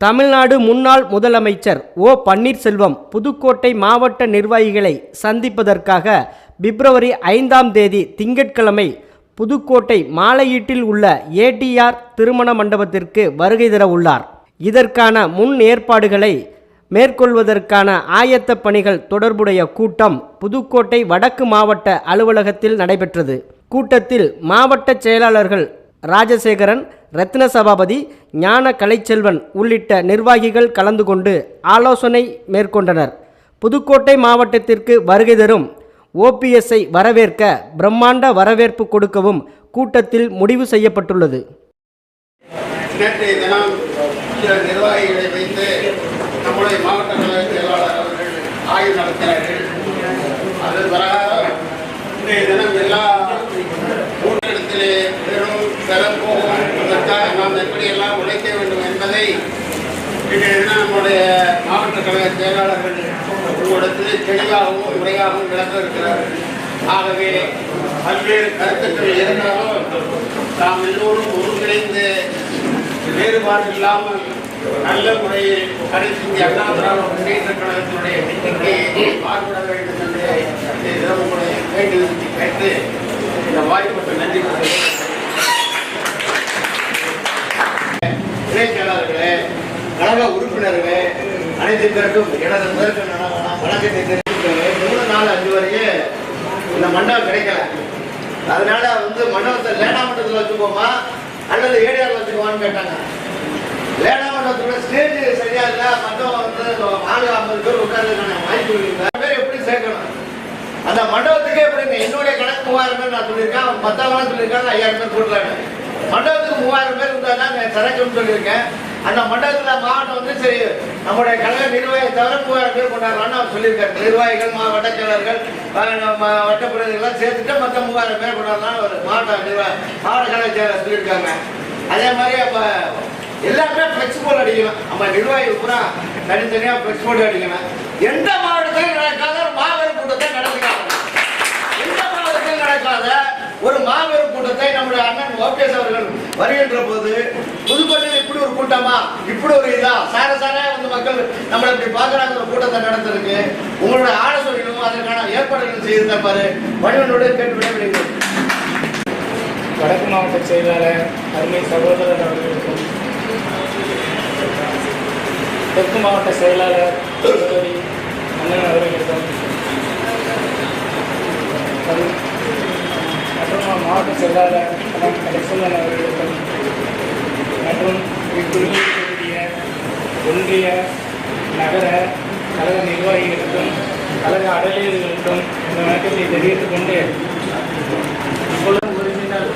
தமிழ்நாடு முன்னாள் முதலமைச்சர் ஓ பன்னீர்செல்வம் புதுக்கோட்டை மாவட்ட நிர்வாகிகளை சந்திப்பதற்காக பிப்ரவரி ஐந்தாம் தேதி திங்கட்கிழமை புதுக்கோட்டை மாலையீட்டில் உள்ள ஏடிஆர் திருமண மண்டபத்திற்கு வருகை தர உள்ளார். இதற்கான முன் ஏற்பாடுகளை மேற்கொள்வதற்கான ஆயத்த பணிகள் தொடர்புடைய கூட்டம் புதுக்கோட்டை வடக்கு மாவட்ட அலுவலகத்தில் நடைபெற்றது. கூட்டத்தில் மாவட்ட செயலாளர்கள் ராஜசேகரன் ரத்ன சபாபதி ஞான கலைச்செல்வன் உள்ளிட்ட நிர்வாகிகள் கலந்து கொண்டு ஆலோசனை மேற்கொண்டனர். புதுக்கோட்டை மாவட்டத்திற்கு வருகை தரும் ஓபிஎஸ்ஐ வரவேற்க பிரம்மாண்ட வரவேற்பு கொடுக்கவும் கூட்டத்தில் முடிவு செய்யப்பட்டுள்ளது. நேற்றைய தினம் சில நிர்வாகிகளை வைத்து நம்முடைய மாவட்ட கழக செயலாளர் அவர்கள் ஆய்வு நடத்தினார்கள். அதன் பிறகு இன்றைய தினம் எல்லா கூட்டத்திலே பெரும் பெறப்போகும் அதற்காக நாம் எப்படியெல்லாம் உழைக்க வேண்டும் என்பதை இன்றைய நம்முடைய மாவட்ட கழக செயலாளர்கள் உங்களிடத்தில் தெளிவாகவும் முறையாகவும் விளக்க இருக்கிறார்கள். ஆகவே பல்வேறு கருத்துக்கள் இருந்தாலும் நாம் எல்லோரும் ஒருங்கிணைந்து வேறுபாடு இல்லாமல் நல்ல முறையில் கடைசி அண்ணா திராவிட முன்னேற்ற கழகத்தினுடைய எண்ணிக்கையை பார்விட வேண்டும் என்று இந்த உங்களை வேண்டி கேட்டு இந்த வாய்ப்புக்கு நன்றி கழக உறுப்பினர்களே அனைத்து பேருக்கும் எனது முதற்கு வணக்கத்தை தெரிவிக்கிறேன். மூணு நாள் அஞ்சு வரையும் இந்த மண்டபம் கிடைக்கல. அதனால வந்து மண்டபத்தை லேடா மண்டபத்தில் வச்சுக்கோமா அல்லது ஏடிஆர் வச்சுக்கோமான்னு கேட்டாங்க. லேடா மண்டபத்தோட ஸ்டேஜ் சரியா இல்லை மண்டபம் வந்து நாலு ஐம்பது பேர் உட்கார்ந்து வாய்ப்பு இல்லை. பேர் எப்படி சேர்க்கணும்? அந்த மண்டபத்துக்கே எப்படி என்னுடைய கணக்கு மூவாயிரம் பேர் நான் சொல்லியிருக்கேன் அவன் பத்தாயிரம் சொல்லியிருக்காங்க ஐயாயிரம் பேர் கூட்டலான்னு மண்டபத்துக்கு மூவாயிரம் பேர் இருந்தால் தான் நான் சரக்குன்னு சொல்லியிருக்கேன் அந்த மண்டபத்தில் மாவட்டம் வந்து சரி நம்முடைய கழக நிர்வாகி தவிர மூவாயிரம் பேர் கொண்டாடலாம்னு அவர் சொல்லியிருக்காரு. நிர்வாகிகள் மாவட்ட செயலர்கள் நம்ம வட்ட பிரதிகள்லாம் சேர்த்துட்டு மற்ற மூவாயிரம் பேர் கொண்டாடலாம்னு ஒரு மாவட்ட நிர்வாக மாவட்ட கழக செயலர் சொல்லியிருக்காங்க. அதே மாதிரி அப்போ எல்லாருமே ஃப்ளெக்ஸ் போர்டு அடிக்கணும். நம்ம நிர்வாகி பூரா தனித்தனியாக ஃப்ளெக்ஸ் போர்டு அடிக்கணும். எந்த மாவட்டத்திலும் நடக்காத மாபெரும் கூட்டத்தை நடத்துகிறாங்க எந்த மாவட்டத்திலும் நடக்காத ஒரு மாபெரும் கூட்டத்தை நம்முடைய அண்ணன் ஓபிஎஸ் அவர்கள் வருகின்ற போது புதுக்கோட்டையில் இப்படி ஒரு கூட்டமா? இப்படி ஒரு இதா? சார சாரா வந்து மக்கள் நம்மளை இப்படி பாக்குறாங்க ஒரு கூட்டத்தை நடந்திருக்கு உங்களுடைய ஆலோசனைகளும் அதற்கான ஏற்பாடுகள் செய்திருந்த பாரு. வடிவனோடு கேட்டு விடைபெறுகிறேன். வடக்கு மாவட்ட செயலாளர் அருமை சகோதரர் அவர்களுக்கும் தெற்கு மாவட்ட செயலாளர் அண்ணன் அவர்களுக்கும் மற்றும் மாவட்ட செயலாளர் அண்ணன் அவர்களுக்கும் மற்றும் இக்குழுவில் ஒன்றிய நகர கழக நிர்வாகிகளுக்கும் கழக அடலியர்களுக்கும் இந்த வணக்கத்தை தெரிவித்துக் கொண்டு இப்பொழுது ஒருங்கினால்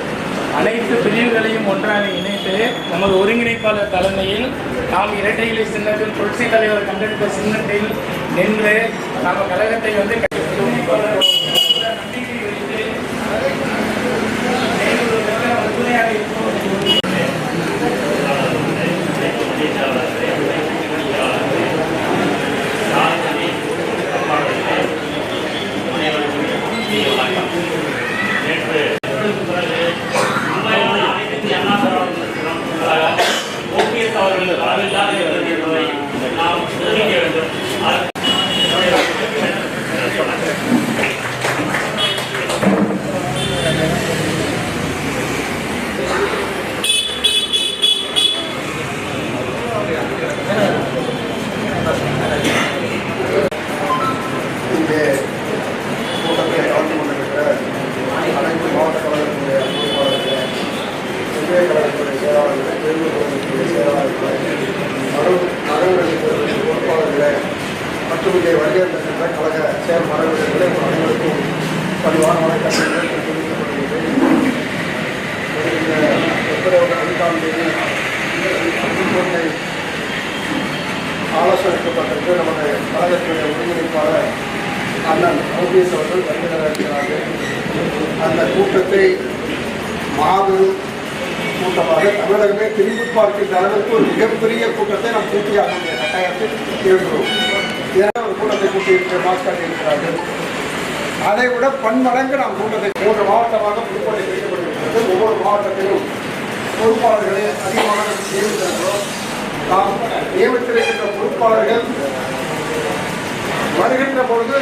அனைத்து பிரிவுகளையும் ஒன்றாக இணைத்து நமது ஒருங்கிணைப்பாளர் தலைமையில் நாம் இரட்டை இலை சின்னத்தில் புரட்சி தலைவர் கண்டெடுத்த சின்னத்தில் நின்று நாம் கழகத்தை வந்து ஒருங்கிணைப்பாளர் நம்பிக்கை வைத்து செயல்படுவதற்கு உறுதுணையாக இருப்போம் ஓபிஎஸ் அவர்கள் வரவில்லாத என்பதை நாம் தெரிவிக்க வேண்டும் இங்கே கூட்டத்தில் கலந்து கொண்டிருக்கிற அனைத்து மாவட்ட கழகத்தினுடைய பொறுப்பாளர்களே ஒன்றிய கழகத்தினுடைய செயலாளர்களே தேர்தல் கழகத்தினுடைய செயலாளர்களே மறு நகர்வுகளுடைய பொறுப்பாளர்களே மற்றும் இங்கே வருகை தந்திருக்கிற கழக செயல் மரபினர்களே உங்கள் அனைவருக்கும் பணிவான வணக்கங்களை தெரிவித்துக் கொள்கிறேன் வருகின்ற பிப்ரவரி ஐந்தாம் தேதி புதுக்கோட்டை ஆலோசனை கூட்டத்திற்கு நமது கழகத்தினுடைய ஒருங்கிணைப்பாளர் அண்ணன் ஓபிஎஸ் அவர்கள் வருகை இருக்கிறார்கள் அந்த கூட்டத்தை மாபெரும் கூட்டமாக தமிழகமே திரும்பி பார்க்கின்ற அளவிற்கு ஒரு மிகப்பெரிய கூட்டத்தை நாம் பூர்த்தியாக வேண்டிய கட்டாயத்தில் இருக்கிறோம் ஏன்னா ஒரு கூட்டத்தை கூட்டியிருக்கிற மாஸ்காட்டி இருக்கிறார்கள் அதை விட பன்மடங்கு நாம் கூட்டத்தை மூன்று மாவட்டமாக புதுக்கோட்டை பிரிக்கப்பட்டிருக்கிறது. ஒவ்வொரு மாவட்டத்திலும் பொறுப்பாளர்களை அதிகமாக நியமித்திருக்கிறோம். நாம் நியமித்திருக்கின்ற பொறுப்பாளர்கள் வருகின்ற பொழுது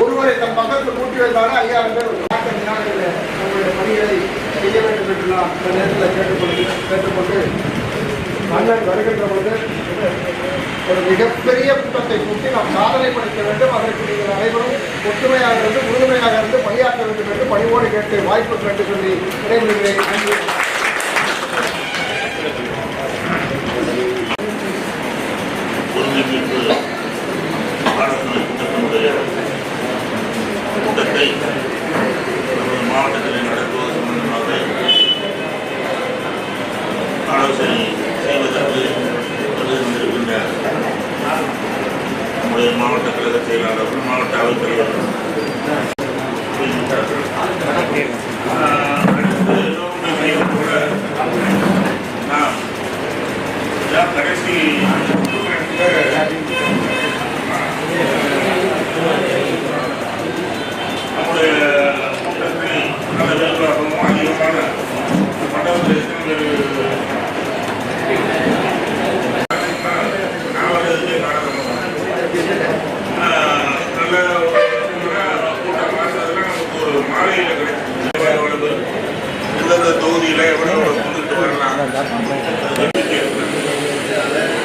ஒருவரை தம் பக்கத்தில் கூட்டி வைத்தாலும் ஐயாயிரம் பேர் ஒரு நாட்டு நம்முடைய பணிகளை செய்ய வேண்டும் என்று நான் இந்த நேரத்தில் கேட்டுக்கொண்டு கேட்டுக்கொண்டு மன்னன் வருகின்ற பொழுது ஒரு மிகப்பெரிய கூட்டத்தை கூட்டி நாம் சாதனை படைக்க வேண்டும். அதற்கு நீங்கள் அனைவரும் ஒற்றுமையாக இருந்து உறுதுணையாக இருந்து பணியாற்ற வேண்டும் என்று பணிவோடு கேட்டு வாய்ப்பு என்று சொல்லி விடைபெறுகிறேன். நன்றி.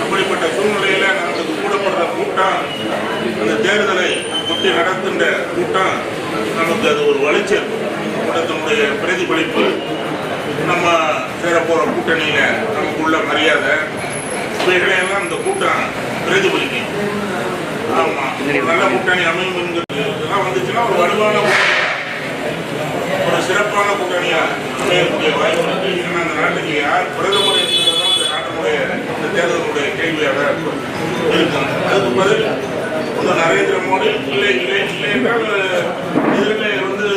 அப்படிப்பட்ட சூழ்நிலையில நமக்கு கூடப்படுற கூட்டம் அந்த தேர்தலை ஒட்டி நடத்துகின்ற கூட்டம் நமக்கு அது ஒரு வளைச்சல் கூட்டத்தினுடைய பிரதிபலிப்பு நம்ம சேரப்போற கூட்டணியில நமக்குள்ள மரியாதை இவைகளையெல்லாம் இந்த கூட்டம் பிரதிபலிக்கும். ஆமா நல்ல கூட்டணி அமையும் என்கிறது. இதெல்லாம் வந்துச்சுன்னா ஒரு வலுவான சிறப்பான கூட்டணியா அமையக்கூடிய வாய்ப்பு இருக்கு ஏன்னா அந்த நாட்டுக்கு யார் பிரதமர் என்பதுதான் அந்த நாட்டினுடைய இந்த தேர்தலுடைய கேள்வியாக இருக்கும். அதுக்கு பதில் ஒன்று நரேந்திர மோடி இல்லை இல்லை இல்லை என்றால் இதில் வந்து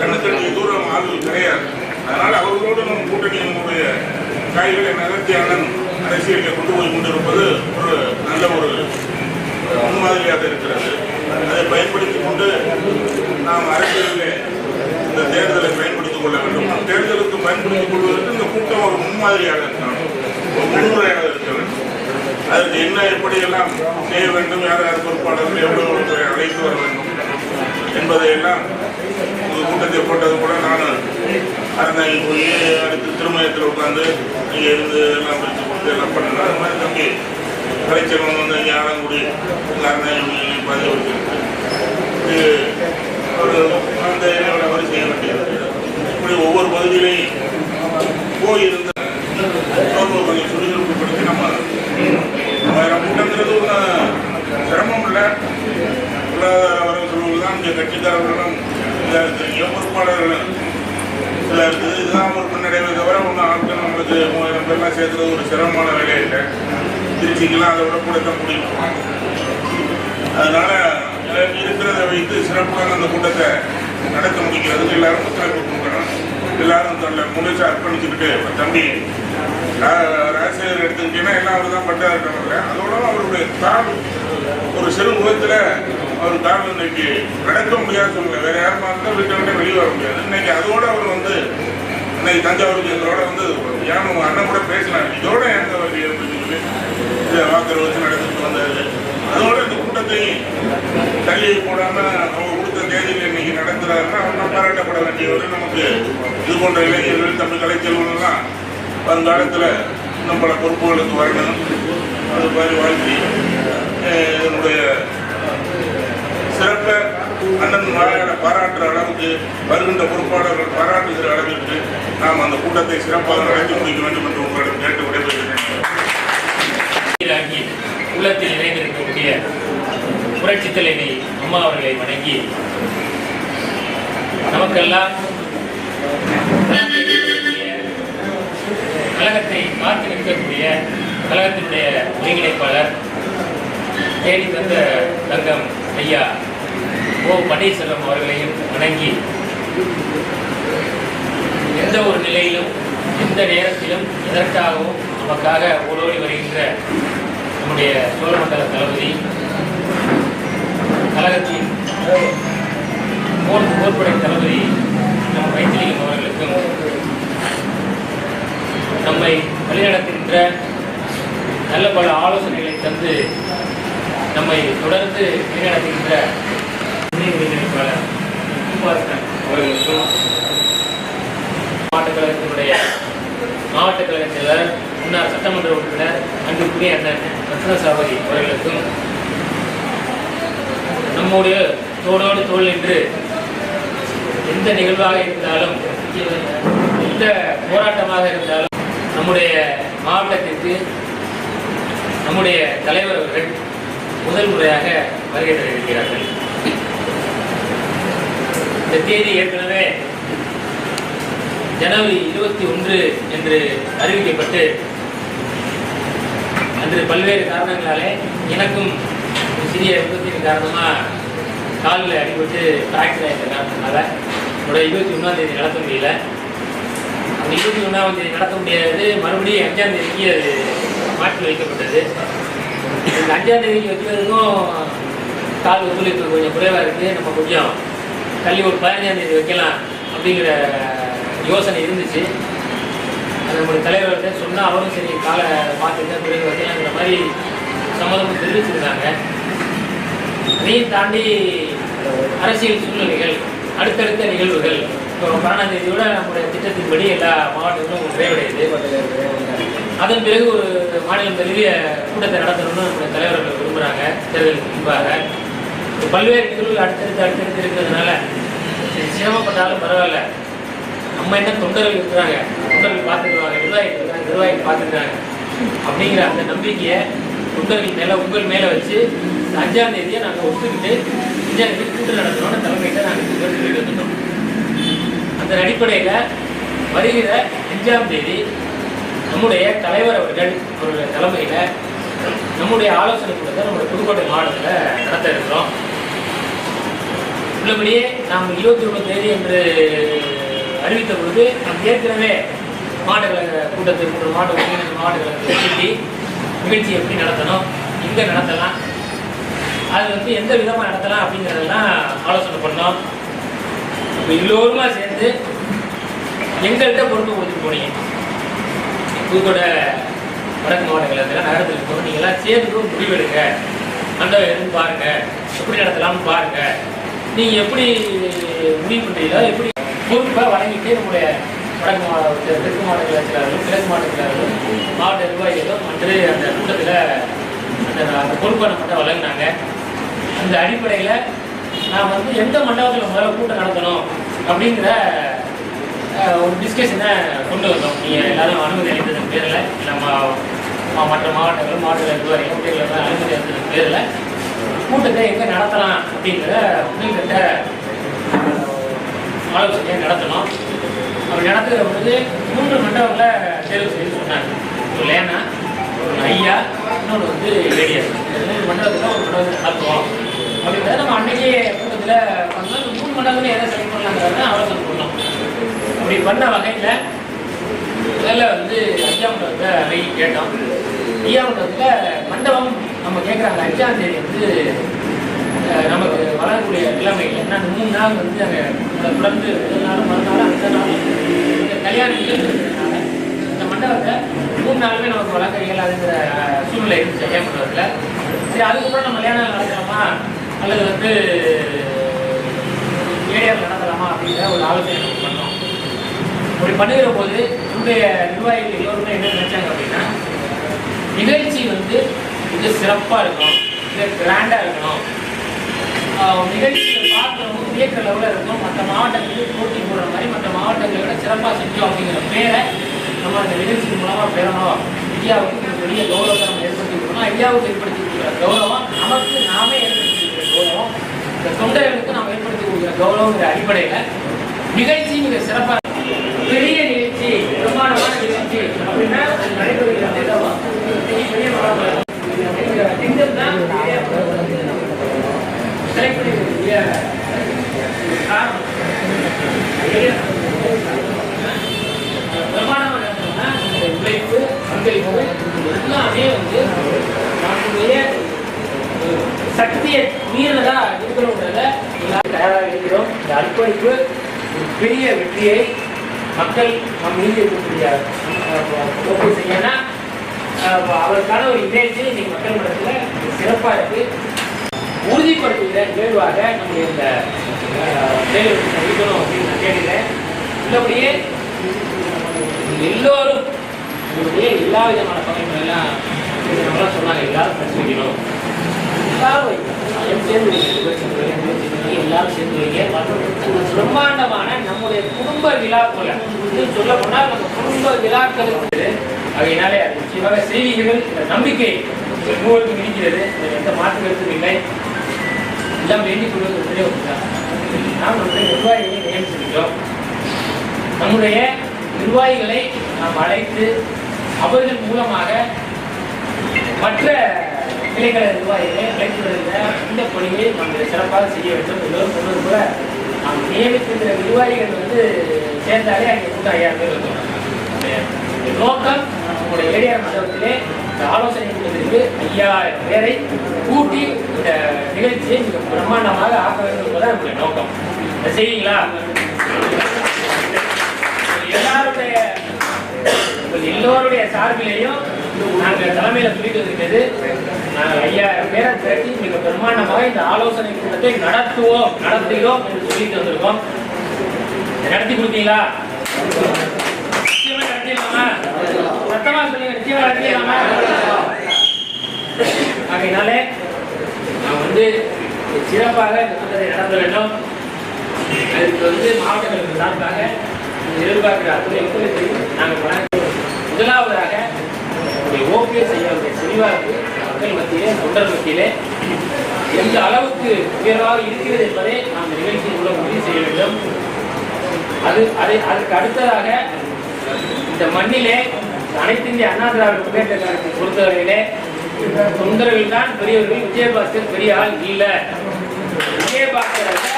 கண்ணுக்கண்ணி தூரம் ஆளுகள் கிடையாது. அதனால் அவர்களோடு நம் கூட்டணியினுடைய காய்களை நகர்த்தி அண்ணன் அரசியலில் கொண்டு போய் கொண்டிருப்பது ஒரு நல்ல ஒரு முன்மாதிரியாக இருக்கிறது. அதை பயன்படுத்திக் கொண்டு நாம் அரசியலிலே கொள்ள வேண்டும் தேர்தலுக்கு பயன்படுத்திக் கொள்வதற்கு இந்த கூட்டம் ஒரு முன்மாதிரியாக இருக்கணும். ஒரு முன்முறையாக இருக்க வேண்டும். அதற்கு என்ன எப்படியெல்லாம் செய்ய வேண்டும் யார் யார் பொறுப்பாளர்கள் எவ்வளவு பேரை அழைத்து வர வேண்டும் என்பதையெல்லாம் ஒரு கூட்டத்தை போட்டது கூட நான் அரண்மனை போய் அடுத்து திருமயத்தில் உட்காந்து இங்கே இருந்து எல்லாம் பிரித்து கொடுத்து எல்லாம் பண்ணலாம் அது மாதிரி தம்பி கலைச்செல்வன் வந்து இங்கே ஆலங்குடி அரண்மனை பதிவு வச்சிருக்கு இது ஒரு அந்த ஏரியாவில் வரை செய்ய வேண்டியது. இப்படி ஒவ்வொரு பகுதியிலையும் போயிருந்த உணர்வு கொஞ்சம் சுறுசுறுப்புப்படுத்தி நம்ம ஆயிரம் கூட்டங்கிறது ஒன்றும் சிரமம் இல்லை. பொருளாதார வரவு செலவு தான் இங்கே கட்சிக்காரர்களும் இதாக இருக்கிறீங்க பொறுப்பாளர்களும் இதில் இருக்குது. இதுதான் ஒரு முன்னடைவை தவிர ஒன்றும் ஆட்கள் நம்மளுக்கு மூவாயிரம் பேர்லாம் சேர்த்துறது ஒரு சிரமமான வேலையே இல்லை. திருச்சிக்கெல்லாம் அதை விட கூட தான் முடியும். அதனால் இதுல இருக்கிறத வைத்து சிறப்பான அந்த கூட்டத்தை நடத்த முடிக்கிறதுக்கு எல்லாரும் ஒத்துழைப்பு கொடுக்கணும். எல்லாரும் தன்னை முழுசா அர்ப்பணிச்சுக்கிட்டு தம்பி ரா- ராஜசேகர் எடுத்துக்கிட்டீங்கன்னா எல்லாம் அவர் தான் பட்டா இருக்காங்கல்ல அதோட அவருடைய தாழ்வு ஒரு சிறு முகத்தில் அவர் தாழ்வு இன்னைக்கு நடக்க முடியாது சொல்லல. வேற யாருமா இருந்தால் வீட்டை விட்டு வெளியே வர முடியாது. இன்னைக்கு அதோட அவர் வந்து இன்னைக்கு தஞ்சாவூருக்கு எங்களோட வந்து ஏன் உங்கள் அண்ணன் கூட பேசலாம் இதோட எந்த வழி அப்படின்னு சொல்லி இதை வாக்கர் வச்சு நடந்துட்டு வந்தாரு. அதோட இந்த கூட்டத்தை தள்ளி போடாம அவங்க கொடுத்த தேதியில் இன்னைக்கு நடந்துறாருன்னா அவங்க பாராட்டப்பட வேண்டியவர் நமக்கு இது போன்ற இளைஞர்கள் தமிழ் கலைச்செல்வங்கள்லாம் வருங்காலத்தில் இன்னும் பல பொறுப்புகளுக்கு வரணும். அது மாதிரி வாழ்த்தி என்னுடைய இதனுடைய சிறப்பை அண்ணன் நாராயண பாராட்டுற அளவுக்கு வருகின்ற பொறுப்பாளர்கள் பாராட்டுகிற அளவிற்கு நாம் அந்த கூட்டத்தை சிறப்பாக நடத்தி முடிக்க வேண்டும் என்று உங்களிடம் கேட்டு விடைபெறுகிறேன். உள்ளத்தில் இணைந்திருக்கக்கூடிய புரட்சி தலைவி அம்மா அவர்களை வணங்கி நமக்கெல்லாம் கழகத்தை காத்து நிற்கக்கூடிய கழகத்தினுடைய ஒருங்கிணைப்பாளர் தேடி வந்த தங்கம் ஐயா ஓ பன்னீர்செல்வம் அவர்களையும் வணங்கி எந்த ஒரு நிலையிலும் எந்த நேரத்திலும் எதற்காகவும் நமக்காக ஓடோடி வருகின்ற நம்முடைய சோழமண்டல தளபதி கழகத்தின் போர் போர்ப்படை தளபதி நம் வைத்திலிங்கம் அவர்களுக்கும் நம்மை வழிநடத்துகின்ற நல்ல பல ஆலோசனைகளை தந்து நம்மை தொடர்ந்து வழிநடத்துகின்ற துணை ஒருங்கிணைப்பாளர் பூபாஸ்கர் அவர்களுக்கும் மாவட்ட கழகத்தினுடைய மாவட்ட கழகத்தினர் முன்னாள் சட்டமன்ற உறுப்பினர் அன்புக்குரிய அண்ணன் ரத்ன சாவதி அவர்களுக்கும் நம்முடைய தோளோடு தோல் என்று எந்த நிகழ்வாக இருந்தாலும் எந்த போராட்டமாக இருந்தாலும் நம்முடைய மாவட்டத்திற்கு நம்முடைய தலைவர் அவர்கள் முதல் முறையாக வருகை தருகிறார்கள் இந்த தேதி ஏற்கனவே ஜனவரி இருபத்தி ஒன்று என்று அறிவிக்கப்பட்டு அன்று பல்வேறு காரணங்களாலே எனக்கும் சிறிய விபத்தின் காரணமாக காலில் அடிபட்டு ஃப்ராக்சர் ஆகிட்ட காரணத்தினால என்னோடய இருபத்தி ஒன்றாம் தேதி நடத்த முடியல. அந்த இருபத்தி ஒன்றாம் தேதி நடத்த முடியாது. மறுபடியும் அஞ்சாம் தேதிக்கு அது மாற்றி வைக்கப்பட்டது. இந்த அஞ்சாம் தேதிக்கு வைக்கிறதுக்கும் கால் ஒத்துழைப்பு கொஞ்சம் குறைவாக இருக்குது நம்ம கொஞ்சம் தள்ளி ஒரு பதினஞ்சாம் தேதி வைக்கலாம் அப்படிங்கிற யோசனை இருந்துச்சு. அது நம்மளுடைய தலைவர்கிட்ட சொன்னால் அவரும் சரி காலை பார்த்துட்டு குறைவு வைக்கலாங்கிற மாதிரி சம்மதமும் தெரிவிச்சிருந்தாங்க. அதையும் தாண்டி அரசியல் சூழ்நிலைகள் அடுத்தடுத்த நிகழ்வுகள் இப்போ பன்னெண்டாம் தேதியோட நம்முடைய திட்டத்தின்படி எல்லா மாவட்டங்களும் நிறைவடையுது அதன் பிறகு ஒரு மாநிலம் தழுவிய கூட்டத்தை நடத்தணும்னு நம்முடைய தலைவர்கள் விரும்புகிறாங்க தேர்தலுக்கு முன்பாக. பல்வேறு நிகழ்வுகள் அடுத்தடுத்து அடுத்தடுத்து இருக்கிறதுனால சிரமப்பட்டாலும் பரவாயில்ல. நம்ம என்ன தொண்டர்கள் இருக்கிறாங்க தொண்டர்கள் பார்த்துக்குவாங்க நிர்வாகிகள் இருக்காங்க நிர்வாகிகள் பார்த்துக்கிறாங்க. அப்படிங்கிற அந்த நம்பிக்கையை தொண்டர்கள் மேலே உங்கள் மேலே வச்சு அஞ்சாம் தேதியை நாங்கள் ஒத்துக்கிட்டு அஞ்சாம் தேதி கூட்டம் நடத்தணும் தலைமையிட்ட நாங்கள் சொல்லிட்டு வந்துட்டோம் அந்த அடிப்படையில் வருகிற அஞ்சாம் தேதி நம்முடைய தலைவர் அவர்கள் அவருடைய தலைமையில் நம்முடைய ஆலோசனை கூட்டத்தை நம்முடைய புதுக்கோட்டை மாவட்டத்தில் நடத்த இருக்கிறோம். உள்ளபடியே நாம் இருபத்தி ஒன்று தேதி என்று அறிவித்த பொழுது நாம் ஏற்கனவே மாவட்ட கழக கூட்டத்திற்கு ஒரு மாவட்ட ஒருங்கிணைந்த மாவட்ட நிகழ்ச்சி எப்படி நடத்தணும் எங்கே நடத்தலாம் அது வந்து எந்த விதமாக நடத்தலாம் அப்படிங்கிறதெல்லாம் ஆலோசனை பண்ணோம். இப்போ எல்லோருமா சேர்ந்து எங்கள்கிட்ட பொறுப்பு கொடுத்துட்டு போனீங்க. புதுக்கோட்டை வடக்கு மாவட்டங்கள் கழகத்தில் நகரத்தில் போகிற நீங்களாம் சேர்ந்து ஒரு முடிவெடுங்க அந்த எதுவும் பாருங்க. எப்படி நடத்தலாம்னு பாருங்க. நீங்கள் எப்படி முடிவு பண்ணுறீங்களோ எப்படி பொறுப்பாக வழங்கிட்டு நம்முடைய வடக்கு மாவட்ட தெற்கு மாவட்ட கழகத்திலும் கிழக்கு மாவட்ட கழகத்திலும் மாவட்ட நிர்வாகிகளும் வந்து அந்த கூட்டத்தில் அந்த அந்த பொறுப்பை நம்மகிட்ட வழங்கினாங்க. அந்த அடிப்படையில் நான் வந்து எந்த மண்டபத்தில் முதல்ல கூட்டம் நடத்தணும் அப்படிங்கிற ஒரு டிஸ்கஷனை கொண்டு வந்தோம். நீங்கள் எல்லாரும் அனுமதி அளித்ததன் பேரில் நம்ம மற்ற மாவட்டங்கள் மாவட்ட நிர்வாகிகள் அப்படிங்கிறத அனுமதி அளித்ததன் பேரில் கூட்டத்தை எங்கே நடத்தலாம் அப்படிங்கிற முதல்கட்ட ஆலோசனையை நடத்தணும் அப்படி நடத்துகிற பொழுது மூன்று மண்டபங்களை தேர்வு செய்து சொன்னாங்க. ஒரு லேனா ஒரு ஐயா இன்னொன்று வந்து லேடியஸ் இந்த மூணு மண்டபத்தில் ஒரு மண்டலத்தில் நடத்துவோம். அப்படின்றத நம்ம அன்னைக்கே கூட்டத்தில் பண்ணால் மூணு மண்டபத்தில் எதை செலக்ட் பண்ணலாங்கிறத ஆலோசனை பண்ணோம் அப்படி பண்ண வகையில் முதல்ல வந்து ஐயா மண்டபத்தை அன்னைக்கு கேட்டோம். ஐயா மண்டபத்தில் மண்டபம் நம்ம கேட்குறாங்க அஞ்சாம் தேதி வந்து நமக்கு வளரக்கூடிய நிலைமை ஏன்னா அந்த மூணு நாள் வந்து அங்கே தொடர்ந்து முதல் நாள் மறுநாள் அந்த நாள் இந்த கல்யாண மூணு நாளுமே நமக்கு வழங்க இயலாதுங்கிற சூழ்நிலை இருந்துச்சு ஐயா பண்ணுறதுல சரி அதுக்கப்புறம் நம்ம கல்யாணம் நடத்தலாமா? அல்லது வந்து ஏரியாவில் நடத்தலாமா அப்படிங்கிற ஒரு ஆலோசனை நம்ம பண்ணோம். அப்படி பண்ணுகிற போது நம்முடைய நிர்வாகிகள் எல்லோருமே என்ன நினைச்சாங்க அப்படின்னா நிகழ்ச்சி வந்து மிக சிறப்பாக இருக்கும் இது கிராண்டாக இருக்கணும். நிகழ்ச்சியை பார்க்குறவங்க வியக்கிற லெவலில் இருக்கும் மற்ற மாவட்டங்களுக்கு போட்டி போடுற மாதிரி மற்ற மாவட்டங்களை விட சிறப்பாக செஞ்சோம் அப்படிங்கிற பேரை நம்ம அந்த நிகழ்ச்சி மூலமாக பெறணும். ஐயாவுக்கு ஒரு பெரிய கௌரவத்தை நம்ம ஏற்படுத்தி கொடுக்கணும் ஐயாவுக்கு ஏற்படுத்தி கொடுக்குற கௌரவம் நமக்கு நாமே ஏற்படுத்தி கொடுக்குற கௌரவம். இந்த தொண்டர்களுக்கு நாம் ஏற்படுத்தி கொடுக்குற கௌரவங்கிற அடிப்படையில் நிகழ்ச்சி மிக சிறப்பாக பெரிய நிகழ்ச்சி பிரமாண்டமான நிகழ்ச்சி அப்படின்னா அது நடைபெறுகிற மண்டபம் பெரிய மண்டபம் தான் செலக்ட் பண்ணிருக்கக்கூடிய காரணம் பிரமாண்டமா நடத்தணும்னா நம்முடைய பங்களிப்பும் எல்லாமே வந்து நம்முடைய சக்தியை மீறினதா இருக்கணுன்றத எல்லாரும் தயாராக இருக்கிறோம். இந்த அர்ப்பணிப்பு ஒரு பெரிய வெற்றியை மக்கள் நம் மீது இருக்கக்கூடிய ஒப்பு அவருக்கான ஒரு இமேஜ் இன்னைக்கு மக்கள் மனத்தில் சிறப்பாக இருக்கு. உறுதிப்படுத்துகிற நிகழ்வாக நம்முடைய இந்த அஹ், செயல் இருக்கணும் அப்படின்னு நான் கேட்கிறேன் உள்ளபடியே எல்லோரும் உங்களுடைய எல்லா விதமான பகைகள் எல்லாம் நம்மளாம் சொன்னாங்க. எல்லாரும் படிச்சு வைக்கணும். எல்லாரும் வைக்கணும் எல்லாரும் சேர்ந்து வைங்க. சேர்ந்து வைங்க, இவர் பிரம்மாண்டமான நம்முடைய குடும்ப விழாக்கள். இன்னும் சொல்ல போனால் நம்ம குடும்ப விழாக்களுக்கு அவையினாலே அது நிச்சயமாக செய்திகள் இந்த நம்பிக்கை மூவருக்கும் இருக்கிறது. எந்த மாற்று கருத்தும் இல்லை. எல்லாம் வேண்டிக் கொள்வது ஒன்றே ஒன்றுதான் நாம் நம்முடைய நிர்வாகிகளை நியமித்திருக்கிறோம். நம்முடைய நிர்வாகிகளை நாம் அழைத்து அவர்கள் மூலமாக மற்ற கிளைக்கழக நிர்வாகிகளை அழைத்து இந்த பணியை நாம் சிறப்பாக செய்ய வேண்டும் எல்லோரும் சொன்னது கூட நாம் நியமித்திருக்கிற நிர்வாகிகள் வந்து சேர்ந்தாலே அங்கே கூட்டம் ஐயாயிரம் பேர் இருக்கும் நோக்கம் நம்முடைய ஏரியார் மண்டபத்திலே இந்த ஆலோசனை கூட்டத்திற்கு ஐயாயிரம் பேரை கூட்டி இந்த நிகழ்ச்சியை மிக பிரம்மாண்டமாக ஆக்க வேண்டும் என்பதுதான் நம்முடைய நோக்கம். செய்யுங்களா எல்லாருடைய எல்லோருடைய சார்பிலையும் நாங்கள் தலைமையில புரிந்து இருக்கிறது. நாங்கள் ஐயாயிரம் பேரை திரட்டி மிக பிரம்மாண்டமாக இந்த ஆலோசனை கூட்டத்தை நடத்துவோம் நடத்துகிறோம் என்று சொல்லிட்டு வந்திருக்கோம். நடத்தி கொடுத்தீங்களா? நிச்சயமா நடத்திடலாமா? சத்தமா சொல்லுங்க நிச்சயமா நடத்திடலாமா? ஆகையினாலே நான் வந்து சிறப்பாக இந்த கூட்டத்தை நடத்த வேண்டும். அதுக்கு வந்து மாவட்டங்களுக்கு சார்பாக எதிர்பார்க்கிற அத்தனை நாங்கள் முதலாவதாக ஓபிஎஸ் ஐயாவுடைய செறிவாக்கு மக்கள் மத்தியிலே தொண்டர் மத்தியிலே எந்த அளவுக்கு உயர்வாக இருக்கிறது என்பதை நாம் இந்த நிகழ்ச்சியின் மூலம் உறுதி செய்ய வேண்டும். அது அதை அதற்கு அடுத்ததாக இந்த மண்ணிலே அனைத்து இந்திய அண்ணா திராவிட முன்னேற்ற கழகத்தை பொறுத்தவரையிலே தொண்டர்கள் தான் பெரியவர்கள் விஜயபாஸ்கர் பெரிய ஆள் இல்லை. விஜயபாஸ்கர் அல்ல,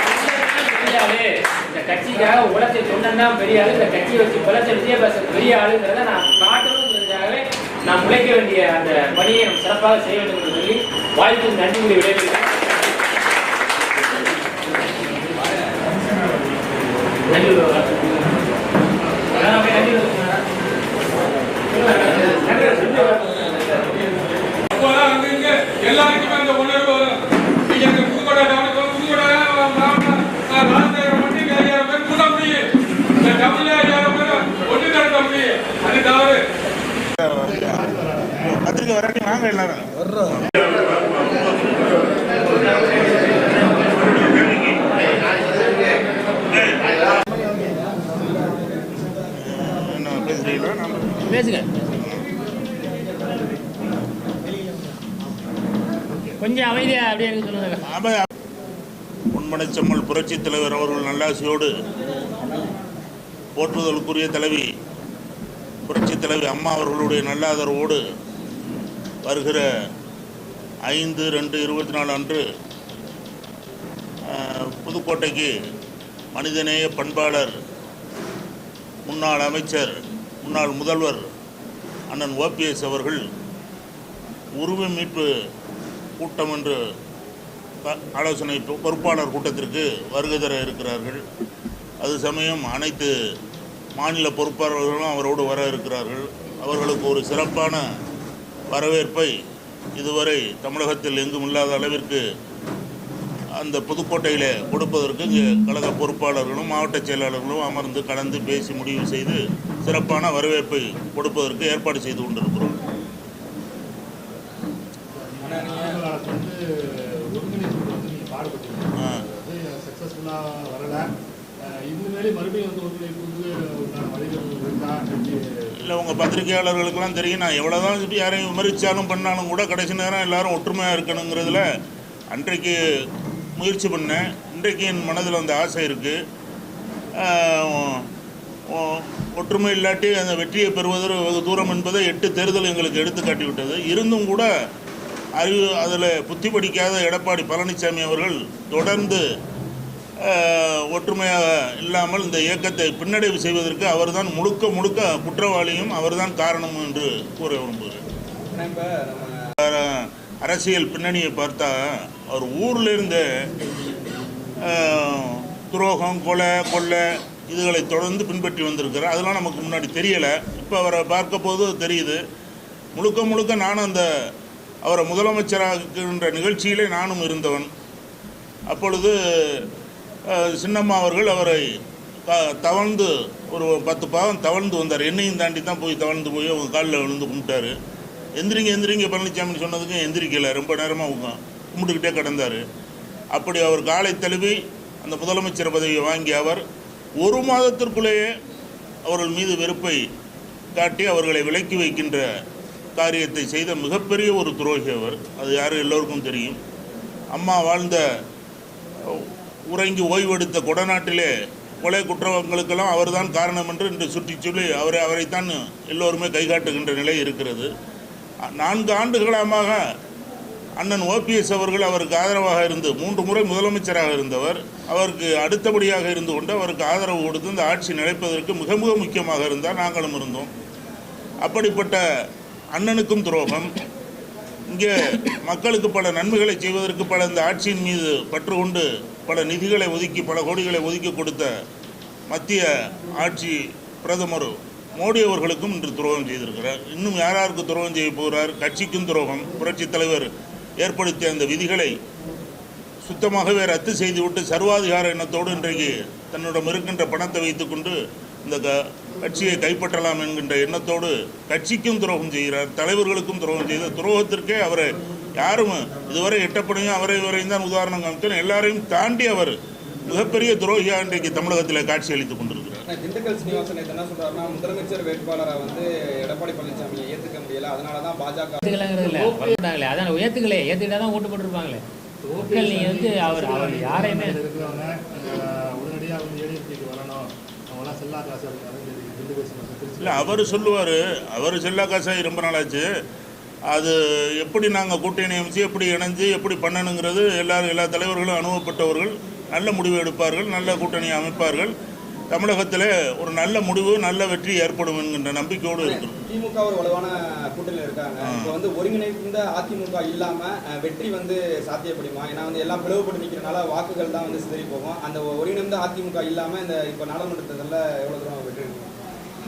தொண்டர்கள் தான் பெரிய ஆளு இந்த கட்சிக்காக உழைச்ச தொண்டன் தான் பெரிய ஆளு இந்த கட்சியை வச்சு உழைச்ச விஜயபாஸ்கர் பெரிய ஆளுங்கிறத நான் காட்டணுங்கிறதுக்காகவே நாம் உழைக்க வேண்டிய அந்த பணியை சிறப்பாக செய்ய வேண்டும் என்று சொல்லி வாழ்த்து நன்றி விடைபெறுகிறேன் நன்றி அதான் போய் நன்றி அப்போதான் அங்க இங்க எல்லாருக்குமே அந்த உணர்வு வரும் நீங்க இந்த புதுக்கோட்டை டவுனுக்கு புதுக்கோட்டை ராஜநகரம் மட்டும் இங்க ஐயாயிரம் பேர் கூட்ட முடியும் இந்த டவுன்ல ஐயாயிரம் பேர் ஒன்று நடத்த முடியும் அது தவறு பத்திரிக்கை வராட்டி வாங்க எல்லாரும் என்ன பேசுறீங்களா நம்ம பேசுங்க கொஞ்சம் அமைதியா அப்படியே இருக்க சொல்லுங்க ஆமா. பொன்மனச்செம்மல் புரட்சித் தலைவர் அவர்கள் நல்லாசியோடு போற்றுதலுக்குரிய தலைவி புரட்சி தலைவி அம்மா அவர்களுடைய நல்லாதரவோடு வருகிற ஐந்து ரெண்டு இருபத்தி நாலு அன்று புதுக்கோட்டைக்கு மனிதநேய பண்பாளர் முன்னாள் அமைச்சர் முன்னாள் முதல்வர் அண்ணன் ஓபிஎஸ் அவர்கள் உருவ மீட்பு கூட்டம் என்று ஆலோசனை பொ- பொறுப்பாளர் கூட்டத்திற்கு வருகை தர இருக்கிறார்கள். அது சமயம் அனைத்து மாநில பொறுப்பாளர்களும் அவரோடு வர இருக்கிறார்கள். அவர்களுக்கு ஒரு சிறப்பான வரவேற்பை இதுவரை தமிழகத்தில் எங்கும் இல்லாத அளவிற்கு அந்த புதுக்கோட்டையில் கொடுப்பதற்கு இங்கே கழக பொறுப்பாளர்களும் மாவட்ட செயலாளர்களும் அமர்ந்து கலந்து பேசி முடிவு செய்து சிறப்பான வரவேற்பை கொடுப்பதற்கு ஏற்பாடு செய்து கொண்டிருக்கிறோம். நாளைக்கு ஒருங்கிணைப்பு வந்து நீங்கள் பாடுபட்டீங்க. இல்லை உங்கள் பத்திரிகையாளர்களுக்கெல்லாம் தெரியும். நான் எவ்வளோ தான் யாரையும் விமரிச்சாலும் பண்ணாலும் கூட கடைசி நேரம் எல்லாரும் ஒற்றுமையாக இருக்கணுங்கிறதுல அன்றைக்கு முயற்சி பண்ணேன். இன்றைக்கு என் மனதில் அந்த ஆசை இருக்குது ஒற்றுமை இல்லாட்டி அந்த வெற்றியை பெறுவதற்கு வெகு தூரம் என்பதை எட்டு தேர்தல் எங்களுக்கு எடுத்து காட்டிவிட்டது. இருந்தும் கூட அறிவு அதில் புத்தி படிக்காத எடப்பாடி பழனிசாமி அவர்கள் தொடர்ந்து ஒற்றுமையாக இல்லாமல் இந்த இயக்கத்தை பின்னடைவு செய்வதற்கு அவர்தான் முழுக்க முழுக்க குற்றவாளியும் அவர்தான் காரணம் என்று கூற விரும்புகிறேன். அரசியல் பின்னணியை பார்த்தா அவர் ஊர்லேருந்து துரோகம் கொலை கொள்ளை இதுகளை தொடர்ந்து பின்பற்றி வந்திருக்கிறார். அதெல்லாம் நமக்கு முன்னாடி தெரியலை. இப்போ அவரை பார்க்க போது தெரியுது. முழுக்க முழுக்க நானும் அந்த அவரை முதலமைச்சராகின்ற நிகழ்ச்சியிலே நானும் இருந்தவன். அப்பொழுது சின்னம்மா அவர்கள் அவரை தவழ்ந்து ஒரு பத்து பாவம் தவழ்ந்து வந்தார். என்னையும் தாண்டி தான் போய் தவழ்ந்து போய் அவங்க காலில் விழுந்து கும்பிட்டாரு. எந்திரிங்க எந்திரிங்க பழனிசாமின்னு சொன்னதுக்கும் எந்திரிக்கலை. ரொம்ப நேரமாக அவங்க கும்பிட்டுக்கிட்டே கிடந்தார். அப்படி அவர் காலை தழுவி அந்த முதலமைச்சர் பதவியை வாங்கி அவர் ஒரு மாதத்திற்குள்ளேயே அவர்கள் மீது வெறுப்பை காட்டி அவர்களை விலக்கி வைக்கின்ற காரியத்தை செய்த மிகப்பெரிய ஒரு துரோகி அவர். அது யாரும் எல்லோருக்கும் தெரியும். அம்மா வாழ்ந்த உறங்கி ஓய்வெடுத்த கொடநாட்டிலே கொலை குற்றங்களுக்கெல்லாம் அவர்தான் காரணம் என்று இன்று சுற்றி சொல்லி அவரை அவரைத்தான் எல்லோருமே கைகாட்டுகின்ற நிலை இருக்கிறது. நான்கு ஆண்டுகளமாக அண்ணன் ஓபிஎஸ் அவர்கள் அவருக்கு ஆதரவாக இருந்து மூன்று முறை முதலமைச்சராக இருந்தவர் அவருக்கு அடுத்தபடியாக இருந்து கொண்டு அவருக்கு ஆதரவு கொடுத்து இந்த ஆட்சி நிலைப்பதற்கு மிக மிக முக்கியமாக இருந்தால் நாங்களும் இருந்தோம். அப்படிப்பட்ட அண்ணனுக்கும் துரோகம். இங்கே மக்களுக்கு பல நன்மைகளை செய்வதற்கு பல இந்த ஆட்சியின் மீது பற்று கொண்டு பல நிதிகளை ஒதுக்கி பல கோடிகளை ஒதுக்கி கொடுத்த மத்திய ஆட்சி பிரதமர் மோடி அவர்களுக்கும் இன்று துரோகம் செய்திருக்கிறார். இன்னும் யார் யாருக்கு துரோகம் செய்ய போகிறார்? கட்சிக்கும் துரோகம். புரட்சித் தலைவர் ஏற்படுத்திய அந்த விதிகளை சுத்தமாகவே ரத்து செய்துவிட்டு சர்வாதிகார எண்ணத்தோடு இன்றைக்கு தன்னிடம் இருக்கின்ற பணத்தை வைத்துக்கொண்டு இந்த க கட்சியை கைப்பற்றலாம் என்கின்ற எண்ணத்தோடு கட்சிக்கும் துரோகம் செய்கிறார். தலைவர்களுக்கும் துரோகம் செய்த துரோகத்திற்கே அவரை யாரும் இதுவரை எட்டப்படையும் அவரை இவரையும் தான் உதாரணம் காமித்தோம் எல்லாரையும் தாண்டி அவர் மிகப்பெரிய துரோகியாக இன்றைக்கு தமிழகத்தில் காட்சி அளித்துக் கொண்டிருக்கிறார். திண்டுக்கல் சீனிவாசன் என்ன சொல்றாருன்னா முதலமைச்சர் வேட்பாளரை வந்து எடப்பாடி பழனிசாமியை ஏத்துக்க முடியல. அதனால தான் பாஜக வந்துட்டாங்களே அதான் ஏற்றுக்கலையே ஏற்றுக்கிட்டா தான் ஓட்டு போட்டிருப்பாங்களே. மக்கள் நீங்கள் வந்து அவர் அவர் யாரையுமே இருக்கிறவங்க அஹ், உடனடியா வந்து ஏடிஎம்கேக்கு வரணும். அவங்களாம் செல்லா காசு இல்லை அவர் சொல்லுவார். அவர் செல்லா காசாகி ரொம்ப நாளாச்சு. அது எப்படி நாங்கள் கூட்டணி அமைச்சு எப்படி இணைஞ்சு எப்படி பண்ணணுங்கிறது எல்லாரும் எல்லா தலைவர்களும் அனுபவப்பட்டவர்கள் நல்ல முடிவு எடுப்பார்கள் நல்ல கூட்டணி அமைப்பார்கள். தமிழகத்தில் ஒரு நல்ல முடிவு நல்ல வெற்றி ஏற்படும் என்கின்ற நம்பிக்கையோடு இருக்கிறோம். திமுக ஒரு வலுவான கூட்டணியில் இருக்காங்க. இப்போ வந்து ஒருங்கிணைந்த அதிமுக இல்லாம அஹ், வெற்றி வந்து சாத்தியப்படுமா? ஏன்னா வந்து எல்லாம் பிளவுபட்டு நிற்கிறனால வாக்குகள் தான் வந்து சிதறி போகும். அந்த ஒருங்கிணைந்த அதிமுக இல்லாம இந்த இப்போ நாடாளுமன்ற தேர்தலில் எவ்வளவு தூரம் வெற்றி இருக்கும்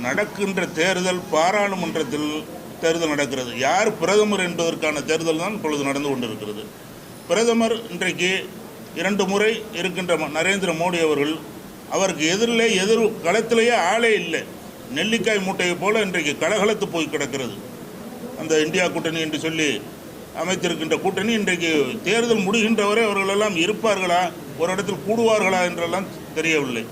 நடக்கின்ற தேர்தல் பாராளுமன்றத்தில் தேர்தல் நடக்கிறது. யார் பிரதமர் என்பதற்கான தேர்தல் தான் இப்பொழுது நடந்து கொண்டிருக்கிறது. பிரதமர் இன்றைக்கு இரண்டு முறை இருக்கின்ற ம- நரேந்திர மோடி அவர்கள் அவருக்கு எதிரிலே எதிர் களத்திலேயே ஆளே இல்லை. நெல்லிக்காய் மூட்டையை போல இன்றைக்கு கலகலத்து போய் கிடக்கிறது. அந்த இந்தியா கூட்டணி என்று சொல்லி அமைத்திருக்கின்ற கூட்டணி இன்றைக்கு தேர்தல் முடிகின்றவரை அவர்களெல்லாம் இருப்பார்களா? ஒரு இடத்தில் கூடுவார்களா என்றெல்லாம் தெரியவில்லை.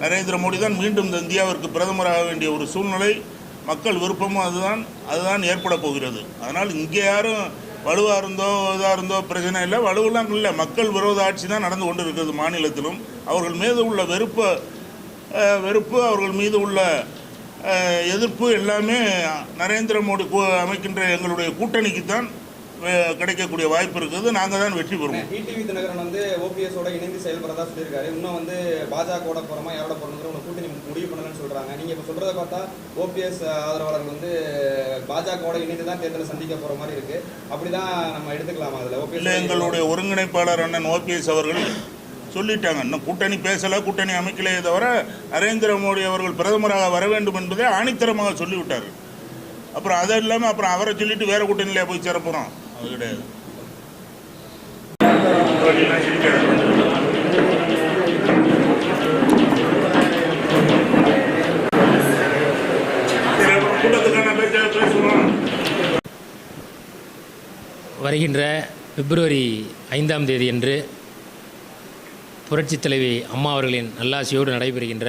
நரேந்திர மோடி தான் மீண்டும் இந்த இந்தியாவிற்கு பிரதமராக வேண்டிய ஒரு சூழ்நிலை மக்கள் விருப்பமும் அதுதான் அதுதான் ஏற்பட போகிறது. அதனால் இங்கே யாரும் வலுவாக இருந்தோ இதாக இருந்தோ பிரச்சனை இல்லை. வலுவெல்லாம் இல்லை. மக்கள் விரோத ஆட்சி தான் நடந்து கொண்டு இருக்கிறது மாநிலத்திலும். அவர்கள் மீது உள்ள வெறுப்பு வெறுப்பு அவர்கள் மீது உள்ள எதிர்ப்பு எல்லாமே நரேந்திர மோடி அமைக்கின்ற எங்களுடைய கூட்டணிக்கு தான் கிடைக்கக்கூடிய வாய்ப்பு இருக்குது. நாங்கள் தான் வெற்றி பெறுவோம். டிடிவி தினகரன் வந்து ஓபிஎஸ் ஓட இணைந்து செயல்படுறதா சொல்லியிருக்காரு. இன்னும் வந்து பாஜகவோட போறோமா யாரோட போறோங்கிற ஒரு கூட்டணி முடிவு பண்ணலன்னு சொல்றாங்க. நீங்க இப்ப சொல்றதை பார்த்தா ஓபிஎஸ் ஆதரவாளர்கள் வந்து பாஜகவோட இணைந்து தான் தேர்தலை சந்திக்க போற மாதிரி இருக்கு. அப்படிதான் நம்ம எடுத்துக்கலாமா அதுல? இல்லை ஓபிஎஸ் எங்களுடைய ஒருங்கிணைப்பாளர் அண்ணன் ஓபிஎஸ் அவர்கள் சொல்லிட்டாங்க. இன்னும் கூட்டணி பேசலை கூட்டணி அமைக்கலையே தவிர நரேந்திர மோடி அவர்கள் பிரதமராக வர வேண்டும் என்பதை ஆணித்தரமாக சொல்லிவிட்டார்கள் அப்புறம் அது இல்லாமல் அப்புறம் அவரை சொல்லிட்டு வேற கூட்டணியிலே போய் சேர போகிறோம் அது கிடையாது. வருகின்ற பிப்ரவரி ஐந்தாம் தேதி அன்று புரட்சித் தலைவி அம்மா அவர்களின் நல்லாசியோடு நடைபெறுகின்ற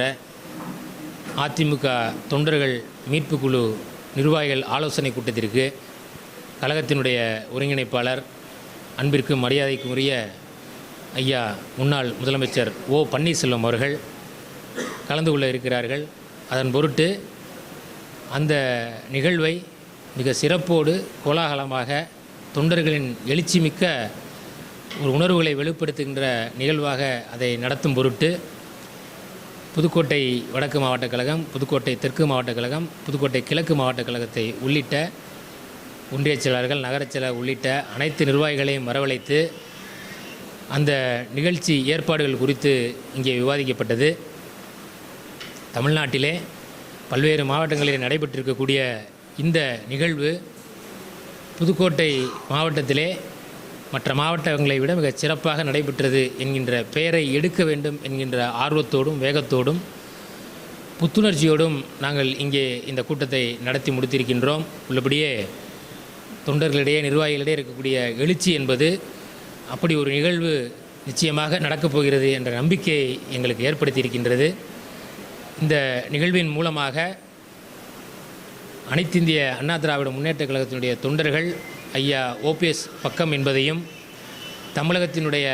அதிமுக தொண்டர்கள் மீட்பு குழு நிர்வாகிகள் ஆலோசனை கூட்டத்திற்கு கழகத்தினுடைய ஒருங்கிணைப்பாளர் அன்பிற்கும் மரியாதைக்கும் உரிய ஐயா முன்னாள் முதலமைச்சர் ஓ. பன்னீர்செல்வம் அவர்கள் கலந்து கொள்ள இருக்கிறார்கள். அதன் பொருட்டு அந்த நிகழ்வை மிக சிறப்போடு கோலாகலமாக தொண்டர்களின் எழுச்சிமிக்க ஒரு உணர்வுகளை வெளிப்படுத்துகின்ற நிகழ்வாக அதை நடத்தும் பொருட்டு புதுக்கோட்டை வடக்கு மாவட்ட கழகம் புதுக்கோட்டை தெற்கு மாவட்ட கழகம் புதுக்கோட்டை கிழக்கு மாவட்ட கழகத்தை உள்ளிட்ட ஒன்றிய செயலாளர்கள் நகரச் செயலர் உள்ளிட்ட அனைத்து நிர்வாகிகளையும் வரவழைத்து அந்த நிகழ்ச்சி ஏற்பாடுகள் குறித்து இங்கே விவாதிக்கப்பட்டது. தமிழ்நாட்டிலே பல்வேறு மாவட்டங்களில் நடைபெற்றிருக்கக்கூடிய இந்த நிகழ்வு புதுக்கோட்டை மாவட்டத்திலே மற்ற மாவட்டங்களை விட மிக சிறப்பாக நடைபெற்றது என்கின்ற பெயரை எடுக்க வேண்டும் என்கின்ற ஆர்வத்தோடும் வேகத்தோடும் புத்துணர்ச்சியோடும் நாங்கள் இங்கே இந்த கூட்டத்தை நடத்தி முடித்திருக்கின்றோம். உள்ளபடியே தொண்டர்களிடையே நிர்வாகிகளிடையே இருக்கக்கூடிய எழுச்சி என்பது அப்படி ஒரு நிகழ்வு நிச்சயமாக நடக்கப் போகிறது என்ற நம்பிக்கையை எங்களுக்கு ஏற்படுத்தியிருக்கின்றது. இந்த நிகழ்வின் மூலமாக அனைத்திந்திய அண்ணா திராவிட முன்னேற்றக் கழகத்தினுடைய தொண்டர்கள் ஐயா ஓபிஎஸ் பக்கம் என்பதையும் தமிழகத்தினுடைய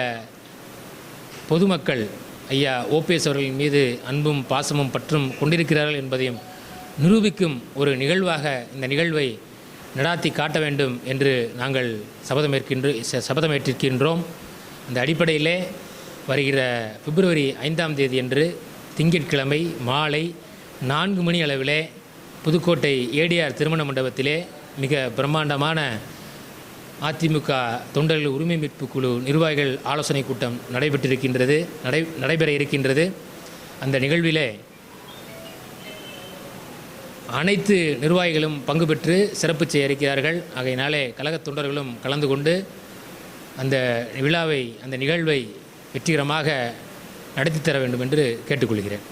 பொதுமக்கள் ஐயா ஓபிஎஸ் அவர்களின் மீது அன்பும் பாசமும் பற்றும் கொண்டிருக்கிறார்கள் என்பதையும் நிரூபிக்கும் ஒரு நிகழ்வாக இந்த நிகழ்வை நடாத்தி காட்ட வேண்டும் என்று நாங்கள் சபதமேற்கின்ற ச- சபதமேற்றிருக்கின்றோம். அந்த அடிப்படையிலே வருகிற பிப்ரவரி ஐந்தாம் தேதி என்று திங்கட்கிழமை மாலை நான்கு மணி அளவிலே புதுக்கோட்டை ஏடிஆர் திருமண மண்டபத்திலே மிக பிரம்மாண்டமான அதிமுக தொண்டர்கள் உரிமை மீட்பு குழு நிர்வாகிகள் ஆலோசனை கூட்டம் நடைபெற்றிருக்கின்றது நடை நடைபெற இருக்கின்றது. அந்த நிகழ்விலே அனைத்து நிர்வாகிகளும் பங்கு பெற்று சிறப்பு செய்ய இருக்கிறார்கள் ஆகையினாலே கழகத் தொண்டர்களும் கலந்து கொண்டு அந்த விழாவை அந்த நிகழ்வை வெற்றிகரமாக நடத்தி தர வேண்டும் என்று கேட்டுக்கொள்கிறேன்.